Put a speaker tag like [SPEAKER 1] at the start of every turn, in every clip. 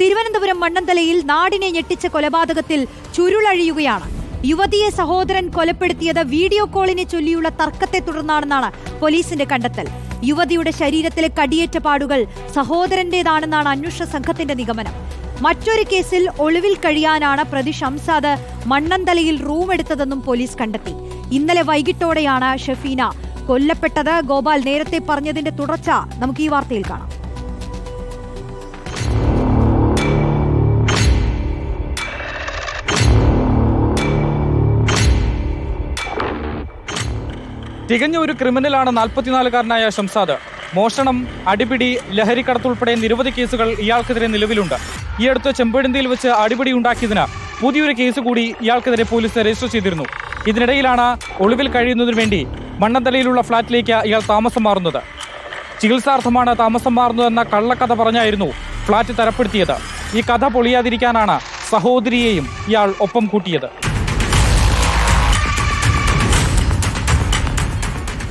[SPEAKER 1] തിരുവനന്തപുരം മണ്ണന്തലയിൽ നാടിനെ ഞെട്ടിച്ച കൊലപാതകത്തിൽ ചുരുളഴിയുകയാണ്. യുവതിയെ സഹോദരൻ കൊലപ്പെടുത്തിയത് വീഡിയോ കോളിനെ ചൊല്ലിയുള്ള തർക്കത്തെ തുടർന്നാണെന്നാണ് പോലീസിന്റെ കണ്ടെത്തൽ. യുവതിയുടെ ശരീരത്തിലെ കടിയേറ്റ പാടുകൾ സഹോദരന്റേതാണെന്നാണ് അന്വേഷണ സംഘത്തിന്റെ നിഗമനം. മറ്റൊരു കേസിൽ ഒളിവിൽ കഴിയാനാണ് പ്രതി ഷംസാദ് മണ്ണന്തലയിൽ റൂം എടുത്തതെന്നും പോലീസ് കണ്ടെത്തി. ഇന്നലെ വൈകിട്ടോടെയാണ് ഷെഫീന കൊല്ലപ്പെട്ടത്. ഗോപാൽ നേരത്തെ പറഞ്ഞതിന്റെ തുടർച്ച നമുക്ക് ഈ വാർത്തയിൽ കാണാം.
[SPEAKER 2] തികഞ്ഞ ഒരു ക്രിമിനലാണ് നാൽപ്പത്തിനാലുകാരനായ ഷംസാദ്. മോഷണം അടിപിടി ലഹരിക്കടത്ത് ഉൾപ്പെടെ നിരവധി കേസുകൾ ഇയാൾക്കെതിരെ നിലവിലുണ്ട്. ഈ അടുത്ത് ചെമ്പഴന്തിയിൽ വെച്ച് അടിപിടി ഉണ്ടാക്കിയതിന് പുതിയൊരു കേസ് കൂടി ഇയാൾക്കെതിരെ പോലീസ് രജിസ്റ്റർ ചെയ്തിരുന്നു. ഇതിനിടയിലാണ് ഒളിവിൽ കഴിയുന്നതിനു വേണ്ടി മണ്ണന്തലയിലുള്ള ഫ്ളാറ്റിലേക്ക് ഇയാൾ താമസം മാറുന്നത്. ചികിത്സാർത്ഥമാണ് താമസം മാറുന്നതെന്ന കള്ളക്കഥ പറഞ്ഞായിരുന്നു ഫ്ളാറ്റ് തരപ്പെടുത്തിയത്. ഈ കഥ പൊളിയാതിരിക്കാനാണ് സഹോദരിയെയും ഇയാൾ ഒപ്പം കൂട്ടിയത്.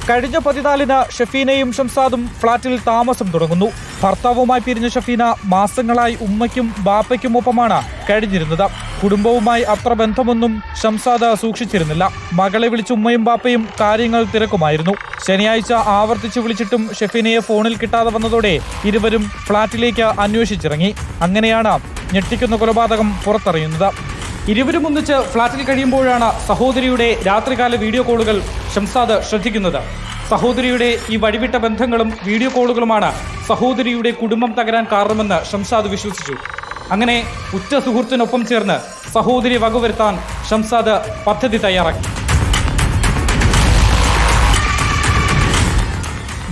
[SPEAKER 2] കഴിഞ്ഞ പതിനാലിന് ഷഫീനയും ഷംസാദും ഫ്ളാറ്റിൽ താമസം തുടങ്ങുന്നു. ഭർത്താവുമായി പിരിഞ്ഞ ഷഫീന മാസങ്ങളായി ഉമ്മയ്ക്കും ബാപ്പയ്ക്കുമൊപ്പമാണ് കഴിഞ്ഞിരുന്നത്. കുടുംബവുമായി അത്ര ബന്ധമൊന്നും ഷംസാദ് സൂക്ഷിച്ചിരുന്നില്ല. മകളെ വിളിച്ച് ഉമ്മയും ബാപ്പയും കാര്യങ്ങൾ തിരക്കുമായിരുന്നു. ശനിയാഴ്ച ആവർത്തിച്ചു വിളിച്ചിട്ടും ഷെഫീനയെ ഫോണിൽ കിട്ടാതെ വന്നതോടെ ഇരുവരും ഫ്ളാറ്റിലേക്ക് അന്വേഷിച്ചിറങ്ങി. അങ്ങനെയാണ് ഞെട്ടിക്കുന്ന കൊലപാതകം പുറത്തറിയുന്നത്. ഇരുവരും ഒന്നിച്ച് ഫ്ളാറ്റിൽ കഴിയുമ്പോഴാണ് സഹോദരിയുടെ രാത്രികാല വീഡിയോ കോളുകൾ ഷംസാദ് ശ്രദ്ധിക്കുന്നത്. സഹോദരിയുടെ ഈ വഴിവിട്ട ബന്ധങ്ങളും വീഡിയോ കോളുകളുമാണ് സഹോദരിയുടെ കുടുംബം തകരാൻ കാരണമെന്ന് ഷംസാദ് വിശ്വസിച്ചു. അങ്ങനെ ഉറ്റ സുഹൃത്തിനൊപ്പം ചേർന്ന് സഹോദരി വകവരുത്താൻ ഷംസാദ് പദ്ധതി തയ്യാറാക്കി.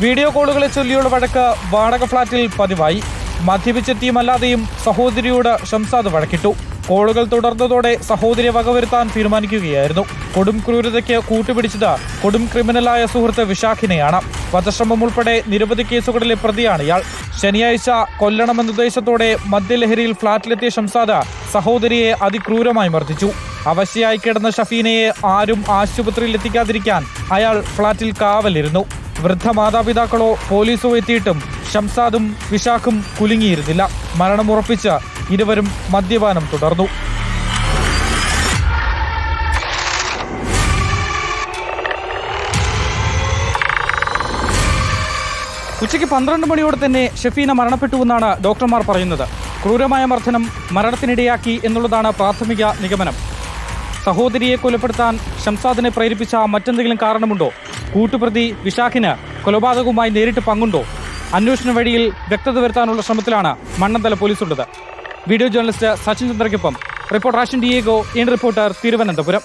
[SPEAKER 2] വീഡിയോ കോളുകളെ ചൊല്ലിയുള്ള വഴക്ക് വാടക ഫ്ളാറ്റിൽ പതിവായി. മദ്യപിച്ചെത്തിയുമല്ലാതെയും സഹോദരിയോട് ഷംസാദ് വഴക്കിട്ടു. കോളുകൾ തുടർന്നതോടെ സഹോദരിയെ വകവരുത്താൻ തീരുമാനിക്കുകയായിരുന്നു. കൊടും ക്രൂരതയ്ക്ക് കൂട്ടുപിടിച്ചത് കൊടും ക്രിമിനലായ സുഹൃത്ത് വിശാഖിനെയാണ്. വധശ്രമം ഉൾപ്പെടെ നിരവധി കേസുകളിലെ പ്രതിയാണ് ഇയാൾ. ശനിയാഴ്ച കൊല്ലണമെന്ന ഉദ്ദേശത്തോടെ മദ്യലഹരിയിൽ ഫ്ളാറ്റിലെത്തിയ ഷംസാദ സഹോദരിയെ അതിക്രൂരമായി മർദ്ദിച്ചു. അവശയായി കിടന്ന ഷഫീനയെ ആരും ആശുപത്രിയിൽ എത്തിക്കാതിരിക്കാൻ അയാൾ ഫ്ളാറ്റിൽ കാവലിരുന്നു. വൃദ്ധ മാതാപിതാക്കളോ പോലീസോ എത്തിയിട്ടും ഷംസാദും വിശാഖും കുലുങ്ങിയിരുന്നില്ല. മരണമുറപ്പിച്ച് ഇരുവരും മദ്യപാനം തുടർന്നു. ഉച്ചയ്ക്ക് പന്ത്രണ്ട് മണിയോടെ തന്നെ ഷെഫീന മരണപ്പെട്ടുവെന്നാണ് ഡോക്ടർമാർ പറയുന്നത്. ക്രൂരമായ മർദ്ദനം മരണത്തിനിടയാക്കി എന്നുള്ളതാണ് പ്രാഥമിക നിഗമനം. സഹോദരിയെ കൊലപ്പെടുത്താൻ ഷംസാദിനെ പ്രേരിപ്പിച്ച മറ്റെന്തെങ്കിലും കാരണമുണ്ടോ? കൂട്ടുപ്രതി വിശാഖിന് കൊലപാതകവുമായി നേരിട്ട് പങ്കുണ്ടോ? അന്വേഷണ വഴിയിൽ വ്യക്തത വരുത്താനുള്ള ശ്രമത്തിലാണ് മണ്ണന്തല പോലീസുള്ളത്. Video journalist Sachin ചന്ദ്രയ്ക്കൊപ്പം reporter Ashan Diego in reporter Thiruvananthapuram.